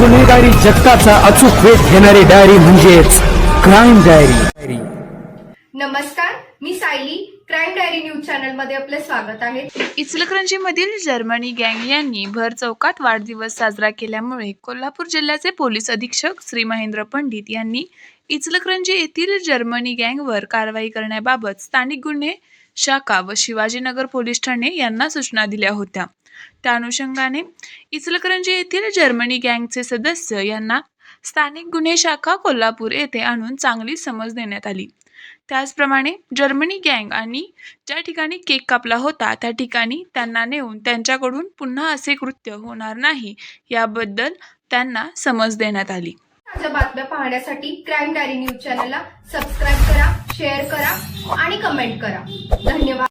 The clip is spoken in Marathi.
गुन्हेगारी जगताचा अचूक वेध घेणारी डायरी म्हणजेच क्राईम डायरी नमस्कार मी सायली. क्राईम डायरी न्यूज चॅनलमध्ये आपले स्वागत आहे. इचलकरंजीमधील जर्मनी गँग यांनी भर चौकात वाढदिवस साजरा केल्यामुळे कोल्हापूर जिल्ह्याचे पोलीस अधीक्षक श्री महेंद्र पंडित यांनी इचलकरंजी येथील जर्मनी गँगवर कारवाई करण्याबाबत स्थानिक गुन्हे शाखा व शिवाजीनगर पोलीस ठाणे यांना सूचना दिल्या होत्या. त्या अनुषंगाने इचलकरंजी येथील जर्मनी गँगचे सदस्य यांना स्थानिक गुन्हे शाखा कोल्हापूर येथे आणून चांगली समज देण्यात आली. त्याचप्रमाणे जर्मनी गँग आणि ज्या ठिकाणी केक कापला होता त्या ठिकाणी त्यांना नेऊन त्यांच्याकडून पुन्हा असे कृत्य होणार नाही याबद्दल त्यांना समज देण्यात आली. ताज्या बातम्या पाहण्यासाठी क्राईम डायरी न्यूज चॅनलला सबस्क्राईब करा शेअर करा आणि कमेंट करा. धन्यवाद.